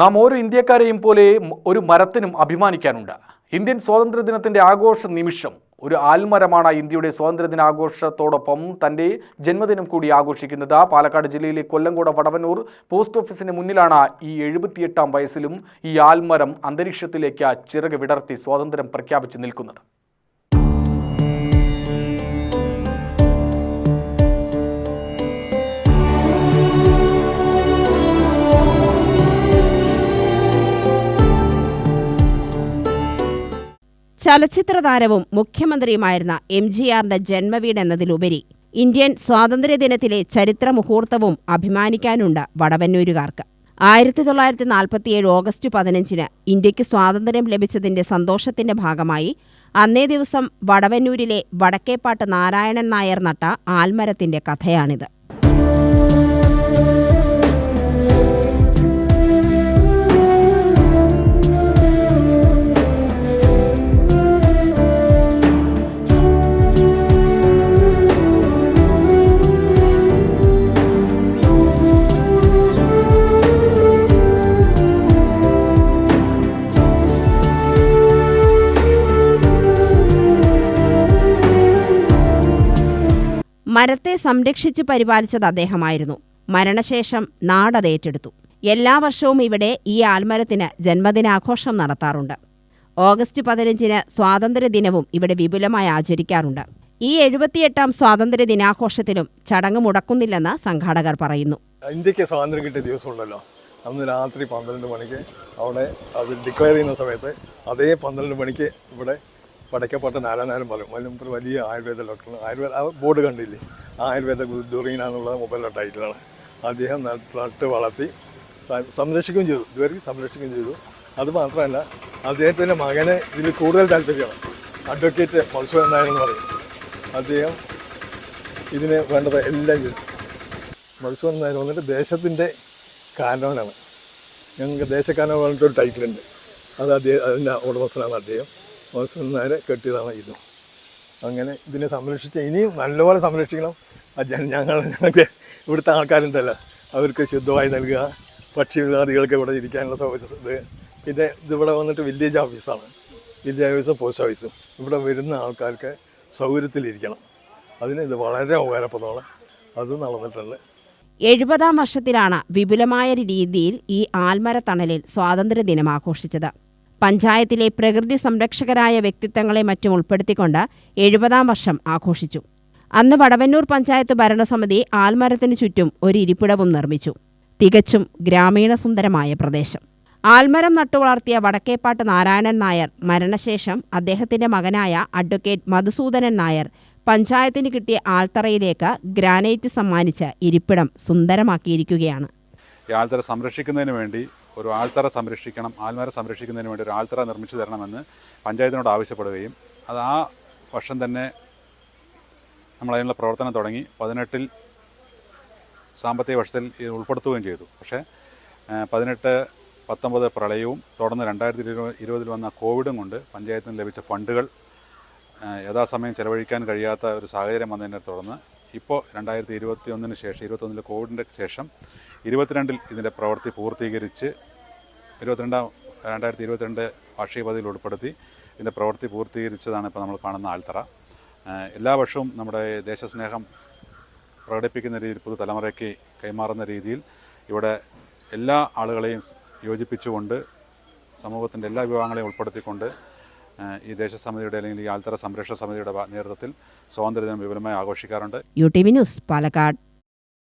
നാം ഓരോ ഇന്ത്യക്കാരെയും പോലെ ഒരു മരത്തിനും അഭിമാനിക്കാനുണ്ട്. ഇന്ത്യൻ സ്വാതന്ത്ര്യദിനത്തിന്റെ ആഘോഷ നിമിഷം ഒരു ആൽമരമാണ് ഇന്ത്യയുടെ സ്വാതന്ത്ര്യദിനാഘോഷത്തോടൊപ്പം തന്റെ ജന്മദിനം കൂടി ആഘോഷിക്കുന്നത്. പാലക്കാട് ജില്ലയിലെ കൊല്ലങ്കോട് വടവനൂർ പോസ്റ്റ് ഓഫീസിന് മുന്നിലാണ് ഈ എഴുപത്തിയെട്ടാം വയസ്സിലും ഈ ആൽമരം അന്തരീക്ഷത്തിലേക്ക് ചിറക് വിടർത്തി സ്വാതന്ത്ര്യം പ്രഖ്യാപിച്ചു നിൽക്കുന്നത്. ചലച്ചിത്ര താരവും മുഖ്യമന്ത്രിയുമായിരുന്ന എം ജി ആറിന്റെ ജന്മവീട് എന്നതിലുപരി ഇന്ത്യൻ സ്വാതന്ത്ര്യദിനത്തിലെ ചരിത്ര മുഹൂർത്തവും അഭിമാനിക്കാനുണ്ട് വടവന്നൂരുകാർക്ക്. ആയിരത്തി തൊള്ളായിരത്തി നാൽപ്പത്തിയേഴ് ഓഗസ്റ്റ് പതിനഞ്ചിന് ഇന്ത്യയ്ക്ക് സ്വാതന്ത്ര്യം ലഭിച്ചതിന്റെ സന്തോഷത്തിന്റെ ഭാഗമായി അന്നേ ദിവസം വടവന്നൂരിലെ വടക്കേപ്പാട്ട് നാരായണൻ നായർ നട്ട ആൽമരത്തിന്റെ കഥയാണിത്. മരത്തെ സംരക്ഷിച്ച് പരിപാലിച്ചത് അദ്ദേഹമായിരുന്നു. മരണശേഷം നാടതേറ്റെടുത്തു. എല്ലാ വർഷവും ഇവിടെ ഈ ആൽമരത്തിന് ജന്മദിനാഘോഷം നടത്താറുണ്ട്. ഓഗസ്റ്റ് പതിനഞ്ചിന് സ്വാതന്ത്ര്യദിനവും ഇവിടെ വിപുലമായി ആചരിക്കാറുണ്ട്. ഈ എഴുപത്തിയെട്ടാം സ്വാതന്ത്ര്യ ദിനാഘോഷത്തിലും ചടങ്ങ് മുടക്കുന്നില്ലെന്ന് സംഘാടകർ പറയുന്നു. ഇന്ത്യയ്ക്ക് സ്വാതന്ത്ര്യം കിട്ടിയ ദിവസം ഉണ്ടല്ലോ അന്ന് രാത്രി പന്ത്രണ്ട് മണിക്ക് അവിടെ അത് ഡിക്ലെയർ ചെയ്യുന്ന സമയത്ത് അതേ പന്ത്രണ്ട് മണിക്ക് ഇവിടെ വടക്കപ്പാട്ട് നാരായണാരും പറയും അതിന് വലിയ ആയുർവേദ ഡോക്ടർ ആയുർവേദ ആ ബോർഡ് കണ്ടില്ലേ? ആയുർവേദ ദുറീന എന്നുള്ള മൊബൈൽ ടൈറ്റിലാണ്. അദ്ദേഹം നട്ട് വളർത്തി സംരക്ഷിക്കുകയും ചെയ്തു. ഇതുവരെ സംരക്ഷിക്കുകയും ചെയ്തു. അത് മാത്രമല്ല അദ്ദേഹത്തിന്റെ മകന് ഇതിൽ കൂടുതൽ താല്പര്യമാണ്. അഡ്വക്കേറ്റ് മത്സ്യ നായരെന്ന് പറയും. അദ്ദേഹം ഇതിന് വേണ്ടത് എല്ലാം ചെയ്തു. മത്സ്യ നായർ വന്നിട്ട് ദേശത്തിന്റെ കാരണവനാണ്. ഞങ്ങൾക്ക് ദേശക്കാരൻ പറഞ്ഞിട്ടൊരു ടൈറ്റിലുണ്ട്. അത് അദ്ദേഹം അതിന്റെ ഉടമസ്ഥനാണ് അദ്ദേഹം. നായർ കെട്ടിയതാണ് ഇതും. അങ്ങനെ ഇതിനെ സംരക്ഷിച്ച് ഇനിയും നല്ലപോലെ സംരക്ഷിക്കണം. ആ ജന ഞങ്ങൾ ഞങ്ങൾക്ക് ഇവിടുത്തെ ആൾക്കാരും തല്ല അവർക്ക് ശുദ്ധമായി നൽകുക. പക്ഷിമൃഗാദികൾക്ക് ഇവിടെ ഇരിക്കാനുള്ള സൗകര്യം ഇത്. പിന്നെ ഇതിവിടെ വന്നിട്ട് വില്ലേജ് ഓഫീസാണ് വില്ലേജ് ഓഫീസും പോസ്റ്റ് ഓഫീസും ഇവിടെ വരുന്ന ആൾക്കാർക്ക് സൗകര്യത്തിലിരിക്കണം. അതിന് ഇത് വളരെ ഉപകാരപ്രദമാണ്. അത് നടന്നിട്ടുണ്ട്. എഴുപതാം വർഷത്തിലാണ് വിപുലമായ രീതിയിൽ ഈ ആൽമര ആൽമരത്തണലിൽ സ്വാതന്ത്ര്യദിനം ആഘോഷിച്ചത്. പഞ്ചായത്തിലെ പ്രകൃതി സംരക്ഷകരായ വ്യക്തിത്വങ്ങളെ മറ്റും ഉൾപ്പെടുത്തിക്കൊണ്ട് എഴുപതാം വർഷം ആഘോഷിച്ചു. അന്ന് വടവന്നൂർ പഞ്ചായത്ത് ഭരണസമിതി ആൽമരത്തിനു ചുറ്റും ഒരു ഇരിപ്പിടവും നിർമ്മിച്ചു. തികച്ചും ഗ്രാമീണ സുന്ദരമായ പ്രദേശം. ആൽമരം നട്ടുവളർത്തിയ വടക്കേപ്പാട്ട് നാരായണൻ നായർ മരണശേഷം അദ്ദേഹത്തിന്റെ മകനായ അഡ്വക്കേറ്റ് മധുസൂദനൻ നായർ പഞ്ചായത്തിന് കിട്ടിയ ആൽത്തറയിലേക്ക് ഗ്രാനൈറ്റ് സമ്മാനിച്ച് ഇരിപ്പിടം സുന്ദരമാക്കിയിരിക്കുകയാണ്. ആൽത്തറ സംരക്ഷിക്കുന്നതിന് വേണ്ടി ഒരു ആൾത്തറ സംരക്ഷിക്കണം ആൽമര സംരക്ഷിക്കുന്നതിന് വേണ്ടി ഒരു ആൾത്തറ നിർമ്മിച്ചു തരണമെന്ന് പഞ്ചായത്തിനോട് ആവശ്യപ്പെടുകയും അത് ആ വർഷം തന്നെ നമ്മളതിനുള്ള പ്രവർത്തനം തുടങ്ങി പതിനെട്ടിൽ സാമ്പത്തിക വർഷത്തിൽ ഇത് ഉൾപ്പെടുത്തുകയും ചെയ്തു. പക്ഷേ പതിനെട്ട് പത്തൊമ്പത് പ്രളയവും തുടർന്ന് രണ്ടായിരത്തി ഇരുപത് ഇരുപതിൽ വന്ന കോവിഡും കൊണ്ട് പഞ്ചായത്തിന് ലഭിച്ച ഫണ്ടുകൾ യഥാസമയം ചെലവഴിക്കാൻ കഴിയാത്ത ഒരു സാഹചര്യം വന്നതിനെ തുടർന്ന് ഇപ്പോൾ രണ്ടായിരത്തി ഇരുപത്തി ഒന്നിന് ശേഷം ഇരുപത്തൊന്നിൽ കോവിഡിന്റെ ശേഷം ഇരുപത്തിരണ്ടിൽ ഇതിന്റെ പ്രവൃത്തി പൂർത്തീകരിച്ച് ഇരുപത്തിരണ്ടാം രണ്ടായിരത്തി ഇരുപത്തിരണ്ട് വാർഷിക പദ്ധതിയിൽ ഉൾപ്പെടുത്തി ഇതിന്റെ പ്രവൃത്തി പൂർത്തീകരിച്ചതാണ് ഇപ്പോൾ നമ്മൾ കാണുന്ന ആൽത്തറ എല്ലാ വർഷവും നമ്മുടെ ദേശസ്നേഹം പ്രകടിപ്പിക്കുന്ന രീതിയിൽ പുതുതലമുറയ്ക്ക് കൈമാറുന്ന രീതിയിൽ ഇവിടെ എല്ലാ ആളുകളെയും യോജിപ്പിച്ചുകൊണ്ട് സമൂഹത്തിന്റെ എല്ലാ വിഭാഗങ്ങളെയും ഉൾപ്പെടുത്തിക്കൊണ്ട് ഈ ദേശസമിതിയുടെ അല്ലെങ്കിൽ ഈ ആൽത്തറ സംരക്ഷണ സമിതിയുടെ നേതൃത്വത്തിൽ സ്വാതന്ത്ര്യദിനം വിപുലമായി ആഘോഷിക്കാറുണ്ട്. U T V news Palakkad.